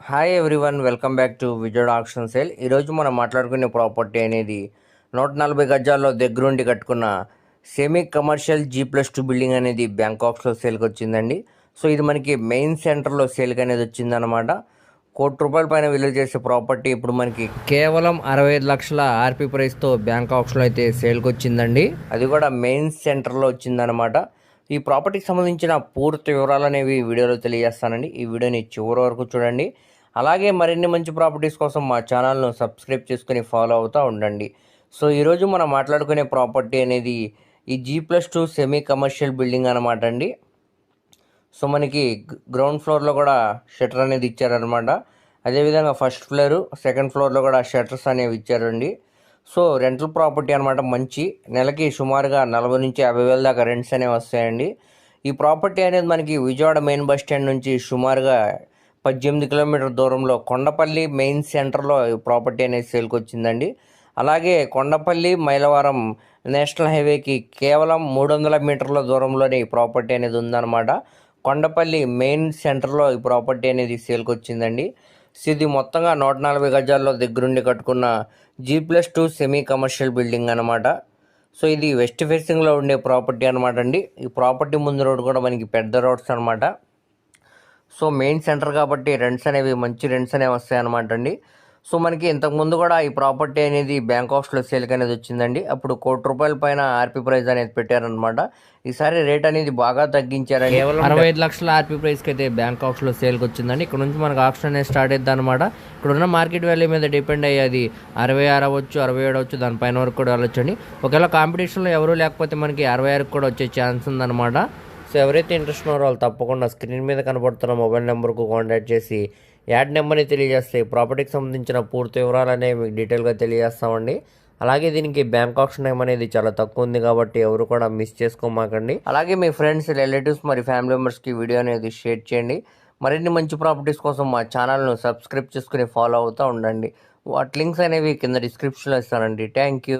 Hi everyone welcome back to Vijay auction sale ఈరోజు మనం మాట్లాడుకునే ప్రాపర్టీ అనేది నూట నలభై గజాల్లో దగ్గరుండి కట్టుకున్న semi commercial G plus two building అనేది బ్యాంకాక్స్లో సేల్కి వచ్చిందండి. సో ఇది మనకి మెయిన్ సెంటర్లో సేల్కి అనేది వచ్చిందనమాట కోటి రూపాయల పైన విలువ చేసే ప్రాపర్టీ ఇప్పుడు మనకి కేవలం అరవై ఐదు లక్షల ఆర్పీ ప్రైస్తో బ్యాంకాక్స్లో అయితే సేల్కి వచ్చిందండి. అది కూడా మెయిన్ సెంటర్లో వచ్చిందనమాట ఈ ప్రాపర్టీకి సంబంధించిన పూర్తి వివరాలు అనేవి వీడియోలో తెలియజేస్తానండి. ఈ వీడియోని చివరి వరకు చూడండి. అలాగే మరిన్ని మంచి ప్రాపర్టీస్ కోసం మా ఛానల్ను సబ్స్క్రైబ్ చేసుకుని ఫాలో అవుతూ ఉండండి. సో ఈరోజు మనం మాట్లాడుకునే ప్రాపర్టీ అనేది ఈ G plus two semi commercial building అనమాట అండి. సో మనకి గ్రౌండ్ ఫ్లోర్లో కూడా షటర్ అనేది ఇచ్చారనమాట అదేవిధంగా ఫస్ట్ ఫ్లోర్ సెకండ్ ఫ్లోర్లో కూడా షట్టర్స్ అనేవి ఇచ్చారండి. సో రెంటల్ ప్రాపర్టీ అనమాట మంచి. నెలకి సుమారుగా నలభై నుంచి యాభై వేల దాకా రెంట్స్ అనేవి వస్తాయండి. ఈ ప్రాపర్టీ అనేది మనకి విజయవాడ మెయిన్ బస్ స్టాండ్ నుంచి సుమారుగా పద్దెనిమిది కిలోమీటర్ దూరంలో కొండపల్లి మెయిన్ సెంటర్లో ఈ ప్రాపర్టీ అనేది సేల్కి వచ్చిందండి. అలాగే కొండపల్లి మైలవరం నేషనల్ హైవేకి కేవలం మూడు వందల మీటర్ల దూరంలోనే ఈ ప్రాపర్టీ అనేది ఉందన్నమాట. కొండపల్లి మెయిన్ సెంటర్లో ఈ ప్రాపర్టీ అనేది సేల్కి వచ్చిందండి. ఇది మొత్తంగా నూట నలభై గజాల్లో దగ్గరుండి కట్టుకున్న G plus two semi commercial building అనమాట సో ఇది వెస్ట్ ఫేసింగ్లో ఉండే ప్రాపర్టీ అనమాట అండి. ఈ ప్రాపర్టీ ముందు రోడ్ కూడా మనకి పెద్ద రోడ్స్ అనమాట సో మెయిన్ సెంటర్ కాబట్టి రెంట్స్ అనేవి మంచి రెంట్స్ అనేవి వస్తాయి అనమాట అండి. సో మనకి ఇంతకుముందు కూడా ఈ ప్రాపర్టీ అనేది బ్యాంకాక్స్లో సేల్కి అనేది వచ్చిందండి. అప్పుడు కోటి రూపాయల పైన ఆర్పీ ప్రైస్ అనేది పెట్టారనమాట ఈసారి రేట్ అనేది బాగా తగ్గించారండి. కేవలం అరవై ఐదు లక్షల ఆర్పీ ప్రైస్కి అయితే బ్యాంకాక్స్లో సేల్కి వచ్చిందండి. ఇక్కడ నుంచి మనకు ఆప్షన్ అనేది స్టార్ట్ అవుతుంది అనమాట ఇక్కడ ఉన్న మార్కెట్ వాల్యూ మీద డిపెండ్ అయ్యి అది అరవై ఆరు అవ్వచ్చు అరవై ఏడు అవ్వచ్చు దానిపైన వరకు కూడా వెళ్ళొచ్చండి. ఒకవేళ కాంపిటీషన్లో ఎవరు లేకపోతే మనకి అరవై ఆరుకి కూడా వచ్చే ఛాన్స్ ఉందన్నమాట. సో ఎవరైతే ఇంట్రెస్ట్ ఉన్నారో వాళ్ళు తప్పకుండా స్క్రీన్ మీద కనబడుతున్న మొబైల్ నెంబర్కు కాంటాక్ట్ చేసి యాడ్ నెంబర్ని తెలియజేస్తే ప్రాపర్టీకి సంబంధించిన పూర్తి వివరాలు అనేవి మీకు డీటెయిల్గా తెలియజేస్తామండి. అలాగే దీనికి బ్యాంక్ ఆప్షన్ టైం అనేది చాలా తక్కువ ఉంది కాబట్టి ఎవరు కూడా మిస్ చేసుకోమాకండి. అలాగే మీ ఫ్రెండ్స్ రిలేటివ్స్ మరి ఫ్యామిలీ మెంబర్స్కి వీడియో అనేది షేర్ చేయండి. మరిన్ని మంచి ప్రాపర్టీస్ కోసం మా ఛానల్ను సబ్స్క్రైబ్ చేసుకుని ఫాలో అవుతూ ఉండండి. వాటి లింక్స్ అనేవి కింద డిస్క్రిప్షన్లో ఇస్తానండి. Thank you